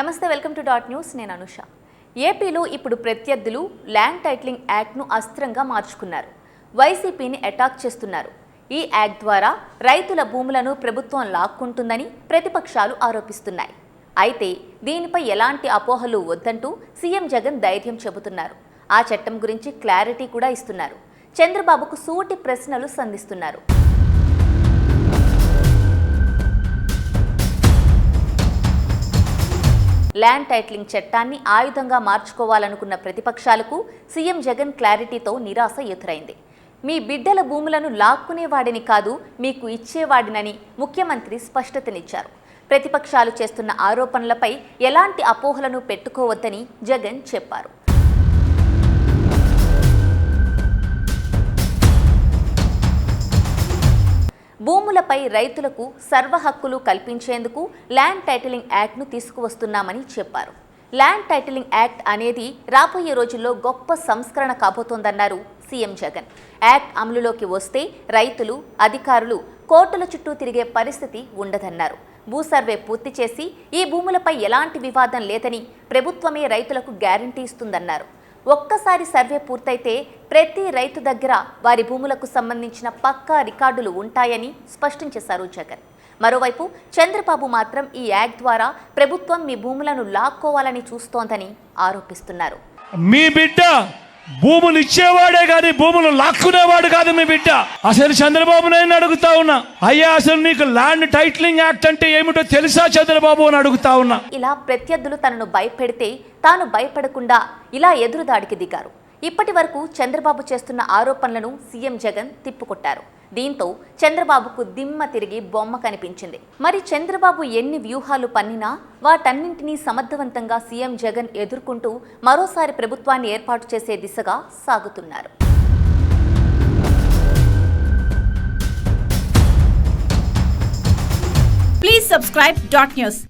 నమస్తే welcome to dot news. నేను అనుష. ఏపీలో ఇప్పుడు ప్రత్యర్థులు ల్యాండ్ టైటిలింగ్ యాక్ట్ను అస్త్రంగా మార్చుకున్నారు. వైసీపీని అటాక్ చేస్తున్నారు. ఈ యాక్ట్ ద్వారా రైతుల భూములను ప్రభుత్వం లాక్కుంటుందని ప్రతిపక్షాలు ఆరోపిస్తున్నాయి. అయితే దీనిపై ఎలాంటి అపోహలు వద్దంటూ సీఎం జగన్ ధైర్యం చెబుతున్నారు. ఆ చట్టం గురించి క్లారిటీ కూడా ఇస్తున్నారు. చంద్రబాబుకు సూటి ప్రశ్నలు సంధిస్తున్నారు. ల్యాండ్ టైటిలింగ్ చట్టాన్ని ఆయుధంగా మార్చుకోవాలనుకున్న ప్రతిపక్షాలకు సీఎం జగన్ క్లారిటీతో నిరాశ ఎదురైంది. మీ బిడ్డల భూములను లాక్కునేవాడిని కాదు మీకు ఇచ్చేవాడినని ముఖ్యమంత్రి స్పష్టతనిచ్చారు. ప్రతిపక్షాలు చేస్తున్న ఆరోపణలపై ఎలాంటి అపోహలను పెట్టుకోవద్దని జగన్ చెప్పారు. భూములపై రైతులకు సర్వ హక్కులు కల్పించేందుకు ల్యాండ్ టైటిలింగ్ యాక్ట్ను తీసుకువస్తున్నామని చెప్పారు. ల్యాండ్ టైటిలింగ్ యాక్ట్ అనేది రాబోయే రోజుల్లో గొప్ప సంస్కరణ కాబోతోందన్నారు సీఎం జగన్. యాక్ట్ అమలులోకి వస్తే రైతులు అధికారులు కోర్టుల చుట్టూ తిరిగే పరిస్థితి ఉండదన్నారు. భూ సర్వే పూర్తి చేసి ఈ భూములపై ఎలాంటి వివాదం లేదని ప్రభుత్వమే రైతులకు గ్యారంటీ ఇస్తుందన్నారు. ఒక్కసారి సర్వే పూర్తయితే ప్రతి రైతు దగ్గర వారి భూములకు సంబంధించిన పక్కా రికార్డులు ఉంటాయని స్పష్టం చేశారు జగన్. మరోవైపు చంద్రబాబు మాత్రం ఈ యాక్ట్ ద్వారా ప్రభుత్వం మీ భూములను లాక్కోవాలని చూస్తోందని ఆరోపిస్తున్నారు. మీ బిడ్డ భూములు ఇచ్చేవాడే కాదు భూములు లాక్కునేవాడు కాదు మీ బిడ్డ. అసలు చంద్రబాబు నేను అడుగుతా ఉన్నా. అయ్యా అసలు నీకు ల్యాండ్ టైటిలింగ్ యాక్ట్ అంటే ఏమిటో తెలుసా చంద్రబాబు అని అడుగుతా ఉన్నా. ఇలా ప్రత్యర్థులు తనను భయపెడితే తాను భయపడకుండా ఇలా ఎదురుదాడికి దిగారు. ఇప్పటి వరకు చంద్రబాబు చేస్తున్న ఆరోపణలను సీఎం జగన్ తిప్పుకొట్టారు. దీంతో చంద్రబాబుకు దిమ్మ తిరిగి బొమ్మ కనిపించింది. మరి చంద్రబాబు ఎన్ని వ్యూహాలు పన్నినా వాటన్నింటినీ సమర్థవంతంగా సీఎం జగన్ ఎదుర్కొంటూ మరోసారి ప్రభుత్వాన్ని ఏర్పాటు చేసే దిశగా సాగుతున్నారు. Please subscribe dot news